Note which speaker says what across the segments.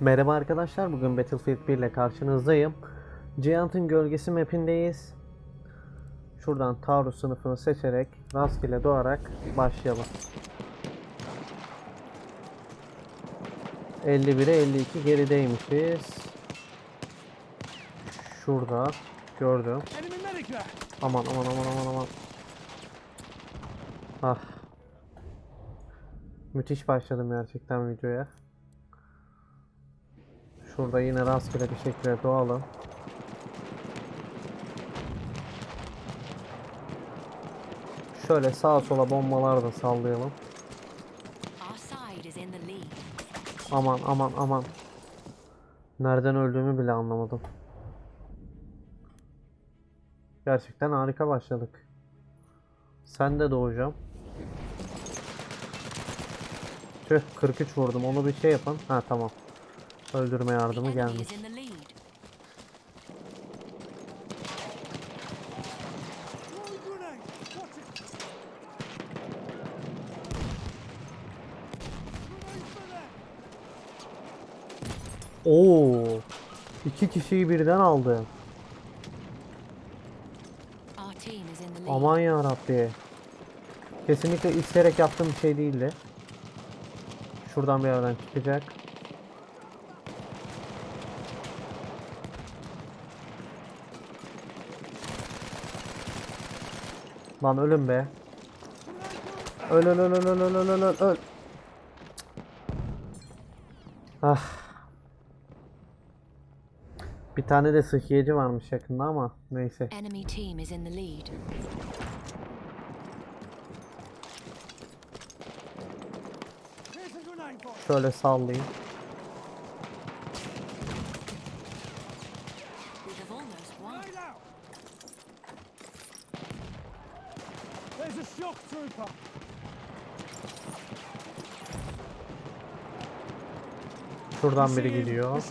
Speaker 1: Merhaba arkadaşlar, bugün Battlefield 1 ile karşınızdayım. Giant'ın gölgesi mapindeyiz. Şuradan Taurus sınıfını seçerek, rastgele doğarak başlayalım. 51'e 52 gerideymişiz. Şurada, gördüm. Aman aman aman aman aman. Ah. Müthiş başladım gerçekten videoya. Şurada yine rastgele bir şekilde doğalım. Şöyle sağa sola bombalar da sallayalım. Aman aman aman. Nereden öldüğümü bile anlamadım. Gerçekten harika başladık. Sen de doğacağım. Tüh 43 vurdum. Onu bir şey yapın. Ha tamam. Öldürme yardımı gelmiş. Oo, iki kişiyi birden aldı. Aman ya Rabbi. Kesinlikle isteyerek yaptığım bir şey değildi. Şuradan bir yerden çıkacak. Lan ölüm be. Öl öl öl öl öl öl öl öl öl. Ah. Bir tane de sıhhiyeci varmış yakında ama neyse.
Speaker 2: Enemy team is in the lead.
Speaker 1: Şöyle sallayayım. Şuradan biri gidiyor.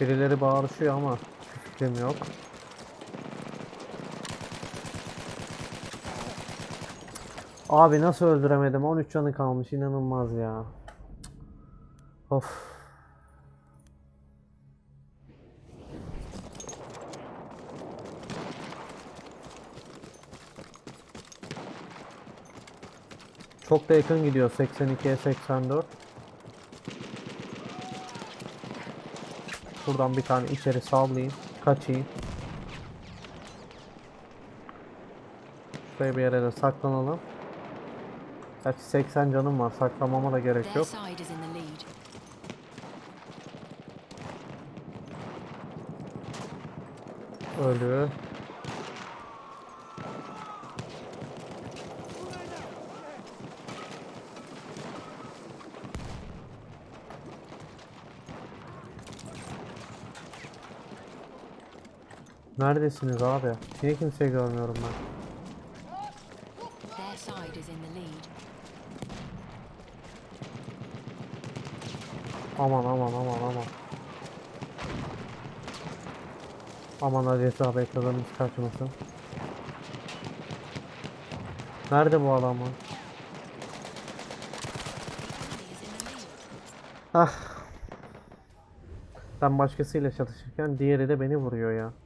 Speaker 1: Birileri bağırışıyor ama fikrim yok. Abi nasıl öldüremedim? 13 canı kalmış. inanılmaz ya. Of. Çok da yakın gidiyor. 82'ye 84. Buradan bir tane içeri sallayayım. Kaçayım. Şuraya bir yere de saklanalım. Gerçi 80 canım var. Saklamama da gerek yok. Ölü. Neredesiniz abi? Niye kimseyi görmüyorum ben? Aman aman aman aman. Aman hadi hesabı ekranımız kaçmasın. Nerede bu adam
Speaker 2: lead.
Speaker 1: Ah. Ben başkasıyla çalışırken diğeri de beni vuruyor ya.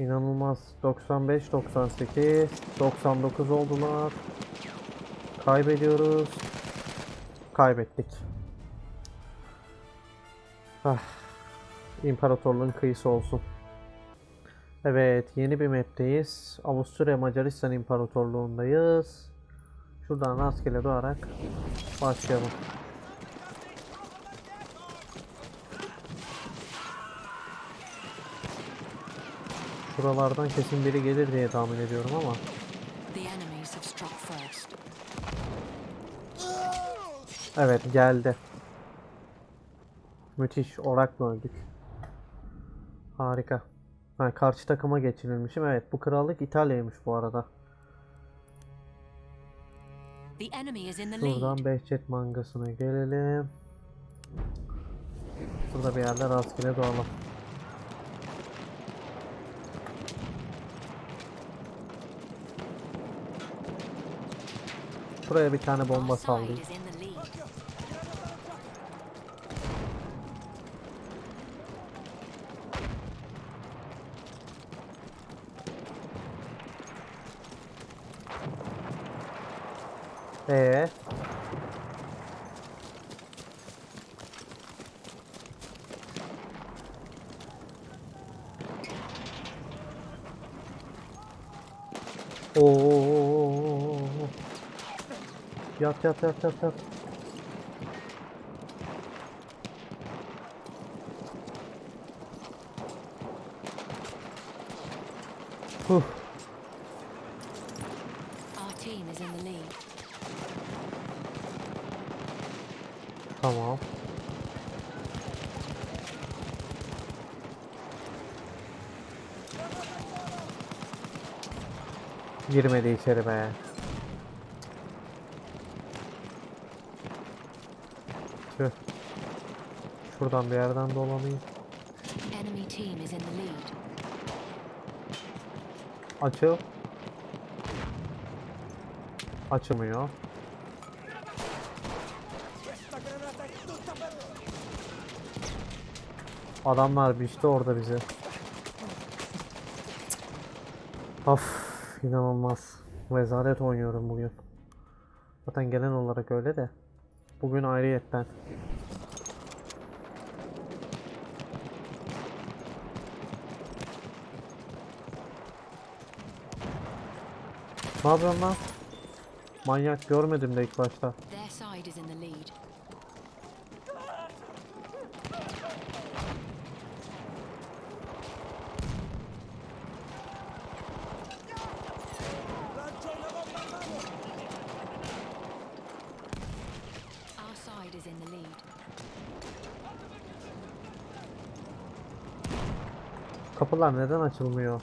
Speaker 1: İnanılmaz. 95, 98, 99 oldular. Kaybediyoruz. Kaybettik. Ah. İmparatorluğun kıyısı olsun. Evet, yeni bir map'teyiz. Avusturya Macaristan İmparatorluğundayız. Şuradan rastgele doğarak başlayalım. Şuralardan kesin biri gelir diye tahmin ediyorum ama. Evet geldi. Müthiş. Orakla öldük. Harika. Ha, karşı takıma geçirilmişim. Evet bu krallık İtalya'ymış bu arada. Şuradan Behçet mangasına gelelim. Burada bir yerde rastgele doğalım. Şuraya bir tane bomba sallayayım. Ee, Yat yat yat yat yat. Huh.
Speaker 2: Our team is in the lead.
Speaker 1: Tamam. Girmedi içeri be. Tüh. Şuradan bir yerden
Speaker 2: lead.
Speaker 1: Açıl. Açılmıyor. Adamlar biçti orada bizi. Of inanılmaz. Rezalet oynuyorum bugün. Zaten gelen olarak öyle de. Bugün ayrıyetten. Ne yapıyorsun lan? Manyak görmedim de ilk başta.
Speaker 2: Their side is in the lead. Our side is in the lead.
Speaker 1: Kapılar neden açılmıyor?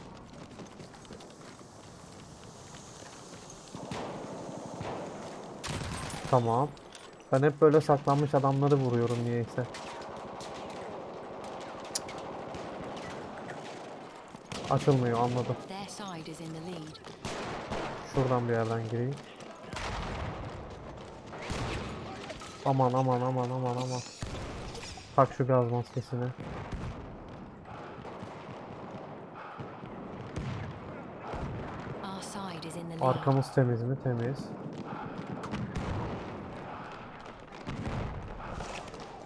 Speaker 1: Tamam. Ben hep böyle saklanmış adamları vuruyorum niyeyse. Açılmıyor anladım. Şuradan bir yerden gireyim. Aman aman aman aman aman. Tak şu gaz maskesini.
Speaker 2: Our side is in the lead.
Speaker 1: Arkamız temiz mi? Temiz.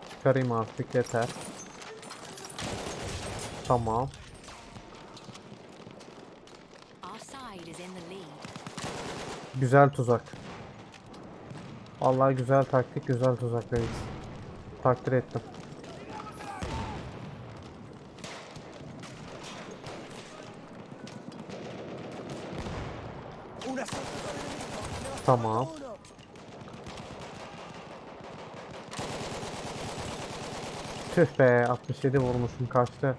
Speaker 1: Çıkarayım artık yeter. Tamam. Güzel tuzak. Vallahi güzel taktik, güzel tuzak reis. Takdir ettim. Tamam. Tüh be 67 vurmuşum kaçtı.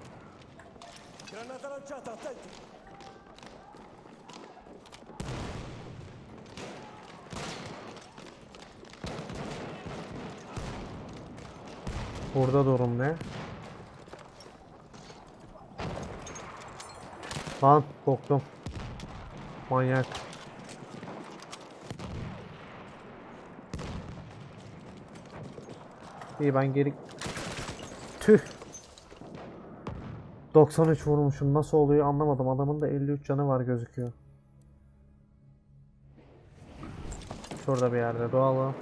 Speaker 1: Burada durum ne? Lan korktum. Manyak. İyi ben geri... Tüh. 93 vurmuşum. Nasıl oluyor anlamadım. Adamın da 53 canı var gözüküyor. Şurada bir yerde doğalı.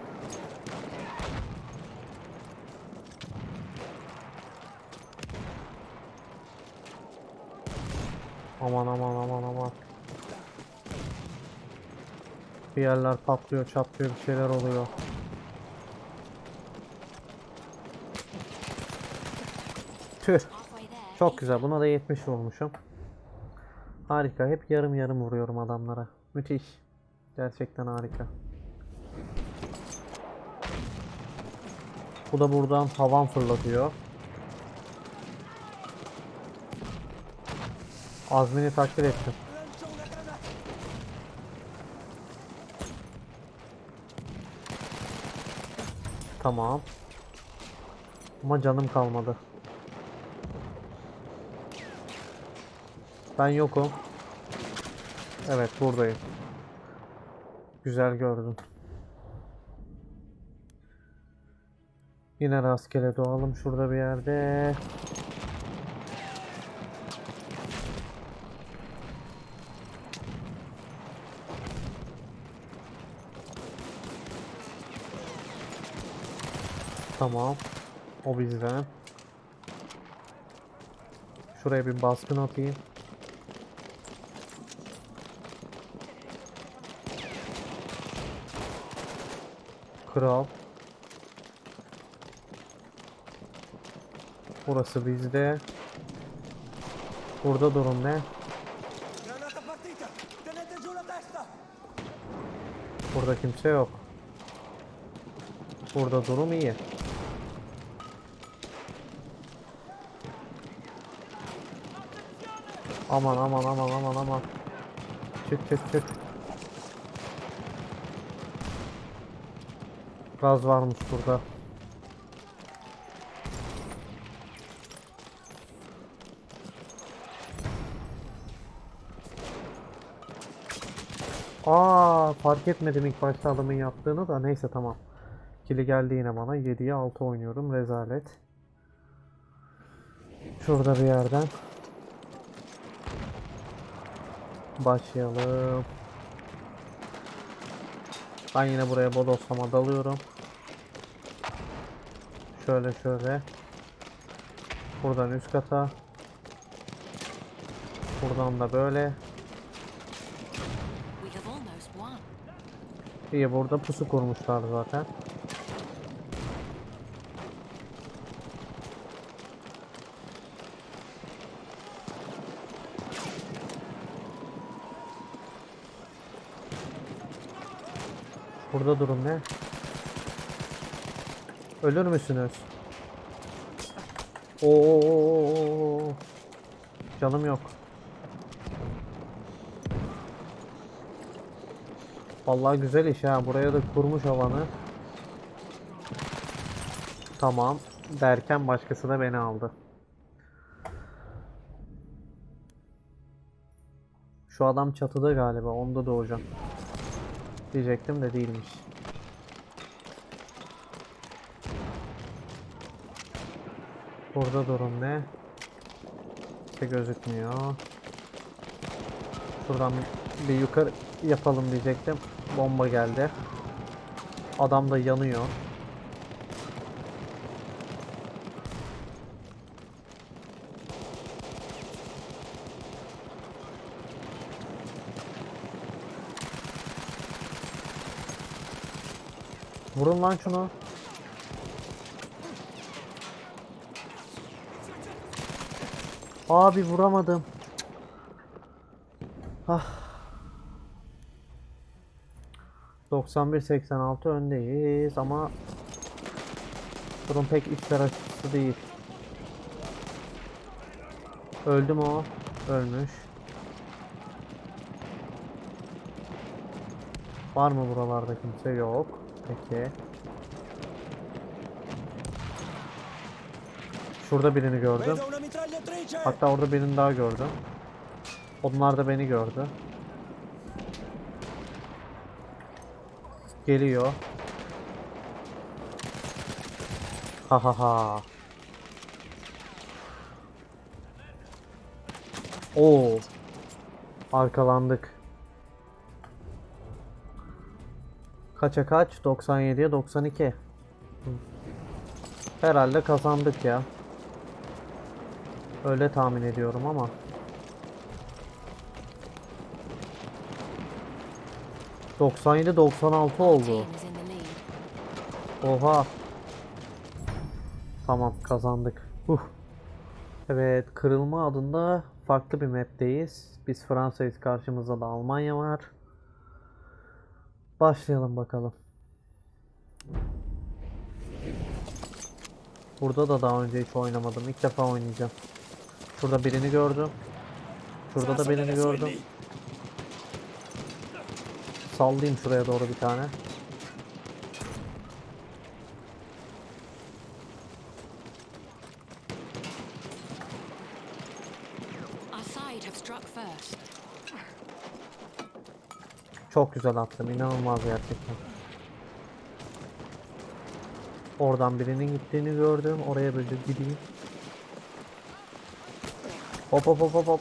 Speaker 1: Aman aman aman aman. Bir yerler patlıyor, çatlıyor, bir şeyler oluyor. Tüh. Çok güzel. Buna da 70 vurmuşum. Harika. Hep yarım yarım vuruyorum adamlara. Müthiş. Gerçekten harika. Bu da buradan havan fırlatıyor. Azmini takdir ettim. Tamam. Ama canım kalmadı. Ben yokum. Evet buradayım. Güzel gördüm. Yine rastgele doğalım şurada bir yerde. Tamam. O bizden. Şuraya bir baskın atayım. Kral. Burası bizde. Burada durum ne? Burada kimse yok. Burada durum iyi. Aman aman aman aman aman. Çık çık çık. Gaz varmış burada. Aa fark etmedim ilk başta adamın yaptığını da neyse tamam. Kili geldi yine bana. 7'ye 6 oynuyorum. Rezalet. Şurada bir yerden. Başlayalım. Ben yine buraya bodoslama dalıyorum. Şöyle şöyle. Buradan üst kata. Buradan da böyle. İyi burada pusu kurmuşlar zaten. Burada durum ne? Ölür müsünüz? Oo, canım yok. Vallahi güzel iş ha. Buraya da kurmuş havanı. Tamam. Derken başkası da beni aldı. Şu adam çatıda galiba. Onda doğacağım. Diyecektim de değilmiş. Burada durum ne? Kimse gözükmüyor. Şuradan bir yukarı yapalım diyecektim. Bomba geldi. Adam da yanıyor. Vurun lan şunu. Abi vuramadım. Ah. 91-86 öndeyiz ama durum pek içler açısı değil. Öldü mü o? Ölmüş. Var mı buralarda kimse? Yok. Peki. Şurada birini gördüm. Hatta orada birini daha gördüm. Onlar da beni gördü. Geliyor. Ha ha ha. Oo. Arkalandık. Kaça kaç? 97'ye 92. Hı. Herhalde kazandık ya. Öyle tahmin ediyorum ama. ...97-96 oldu.
Speaker 2: Team is in the lead.
Speaker 1: Oha. Tamam kazandık. Huh. Evet kırılma adında farklı bir map'teyiz. Biz Fransa'yız karşımızda da Almanya var. Başlayalım bakalım. Burada da daha önce hiç oynamadım. İlk defa oynayacağım. Şurada birini gördüm. Şurada da birini gördüm. Sallayayım şuraya doğru bir tane. Çok güzel attım. inanılmaz gerçekten. Oradan birinin gittiğini gördüm. Oraya böyle gideyim. Hop hop hop hop hop.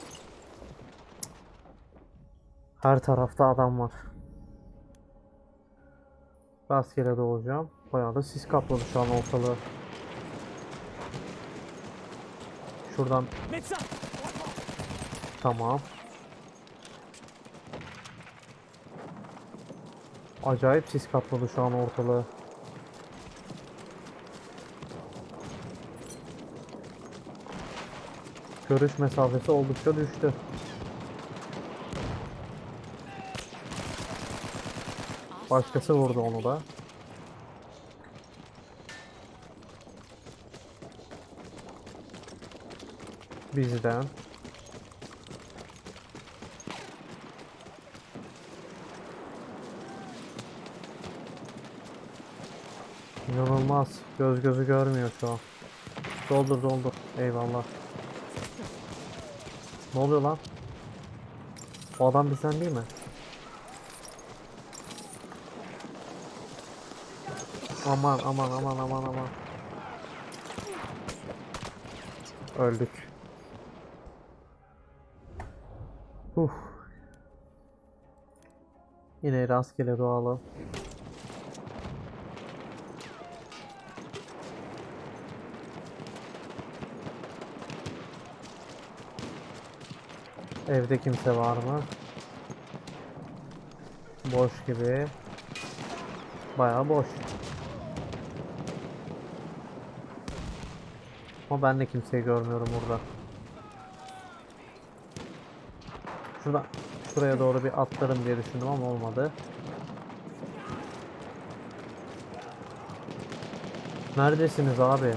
Speaker 1: Her tarafta adam var. Rastgele doğacağım. Bayağı da sis kapladı şu an ortalığı. Şuradan Tamam. Acayip sis kapladı şu an ortalığı. Görüş mesafesi oldukça düştü. Başkası vurdu onu da. Bizden. İnanılmaz. Göz gözü görmüyor şu an. Doldur doldur. Eyvallah. Ne oluyor lan? O adam bizden değil mi? Aman aman aman aman aman. Öldük. Uf. Yine rastgele doğalı. Evde kimse var mı? Boş gibi. Bayağı boş. Ama ben de kimseyi görmüyorum burada. Şurada şuraya doğru bir atlarım diye düşündüm ama olmadı. Neredesiniz abi?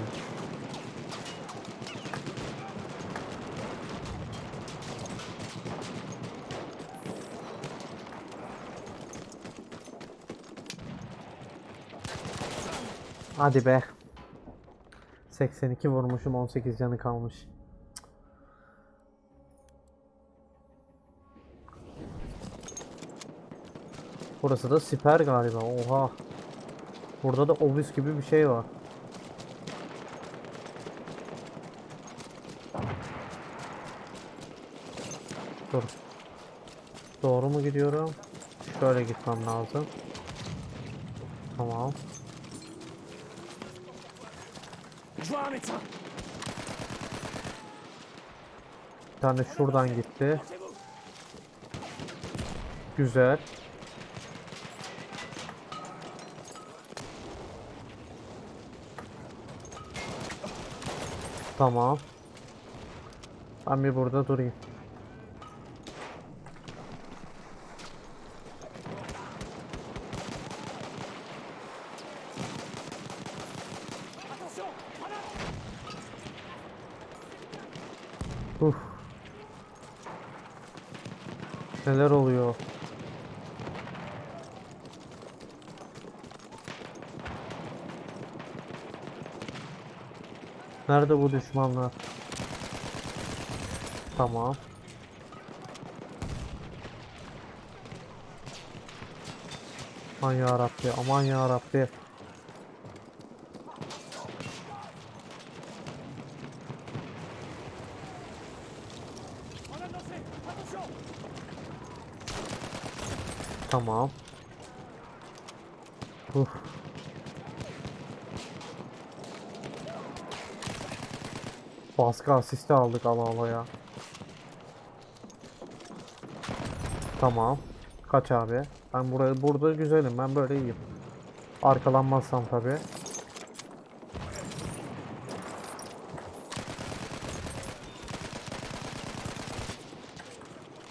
Speaker 1: Hadi be. 82 vurmuşum 18 canı kalmış. Burası da siper galiba. Oha. Burada da obüs gibi bir şey var. Dur. Doğru mu gidiyorum? Şöyle gitmem lazım. Tamam. Bir tane şuradan gitti. Güzel. Tamam. Ben bir burada durayım. Neler oluyor? Nerede bu düşmanlar? Tamam. Aman ya Rabbi, aman ya Rabbi.
Speaker 3: On a lancé Attention
Speaker 1: Tamam. Uf. Baskı asisti aldık ala ala ya. Tamam. Kaç abi. Ben burada burada güzelim. Ben böyle iyiyim. Arkalanmazsam tabi.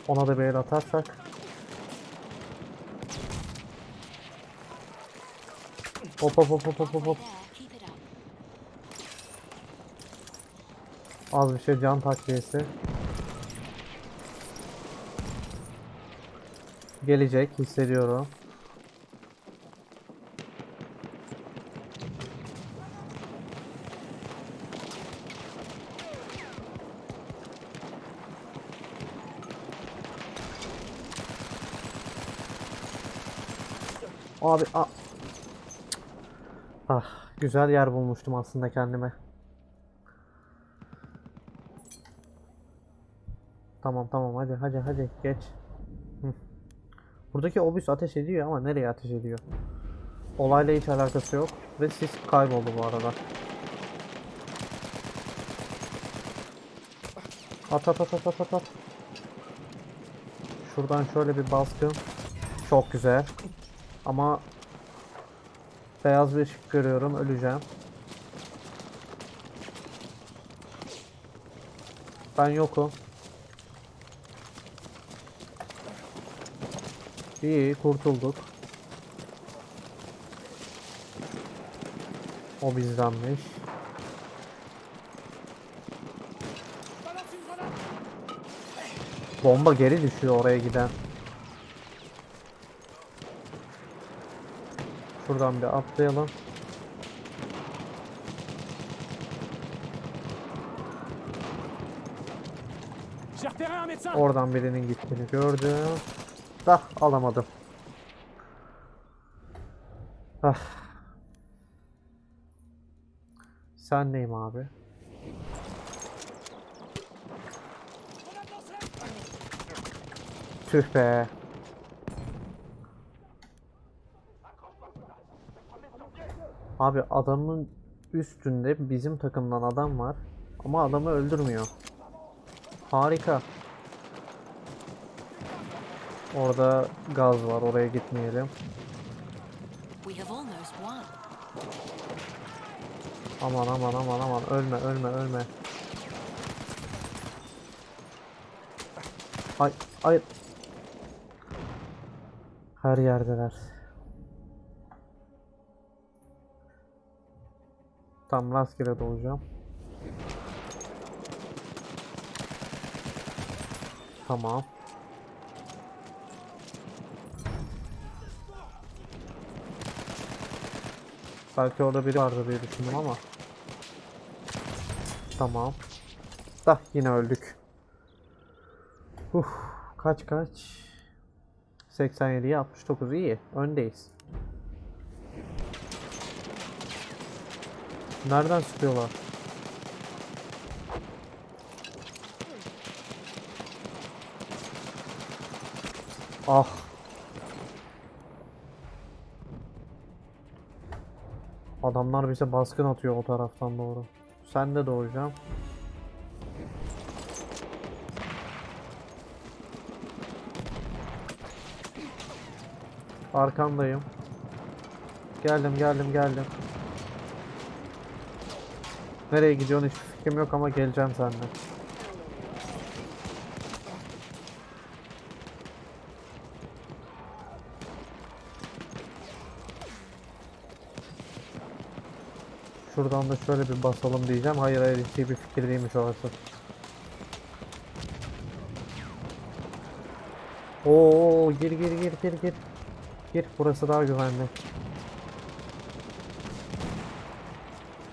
Speaker 1: Ona da bir el atarsak. Hop hop hop hop hop hop. Az bir şey can takviyesi. Gelecek hissediyorum. Abi a güzel yer bulmuştum aslında kendime. Tamam tamam hadi hadi hadi geç. Buradaki obüs ateş ediyor ama nereye ateş ediyor? Olayla hiç alakası yok ve sis kayboldu bu arada. At at at at at at. Şuradan şöyle bir baskın. Çok güzel. Ama beyaz bir ışık görüyorum. Öleceğim. Ben yokum. İyi kurtulduk. O bizdenmiş. Bomba geri düşüyor oraya giden. Şuradan bir atlayalım. Oradan birinin gittiğini gördüm. Da alamadım. Ah. Sen neyim abi? Tüh be. Abi adamın üstünde bizim takımdan adam var. Ama adamı öldürmüyor. Harika. Orada gaz var. Oraya gitmeyelim. Aman aman aman aman. Ölme ölme ölme. Ay ay. Her yerdeler. Tam rastgele dolacağım. Tamam. Belki orada biri vardı diye düşündüm ama. Tamam. Da yine öldük. Uf, kaç kaç? 87'ye 69 iyi. Öndeyiz. Nereden sıkıyorlar? Ah. Adamlar bize baskın atıyor o taraftan doğru. Sen de doğacağım. Arkandayım. Geldim geldim geldim. Nereye gidiyorsun hiç fikrim yok ama geleceğim senden. Şuradan da şöyle bir basalım diyeceğim. Hayır hayır hiç iyi bir fikir değilmiş orası. Oo gir gir gir gir gir. Gir burası daha güvenli.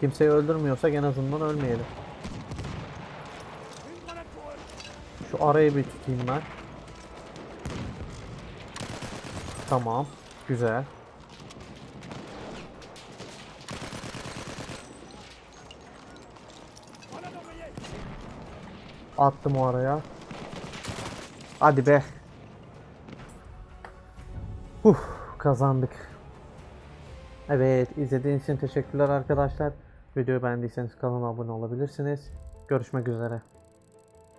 Speaker 1: Kimseyi öldürmüyorsak en azından ölmeyelim. Şu arayı bir tutayım ben. Tamam. Güzel. Attım o araya. Hadi be. Uf, kazandık. Evet, izlediğiniz için teşekkürler arkadaşlar. Videoyu beğendiyseniz kanala abone olabilirsiniz. Görüşmek üzere.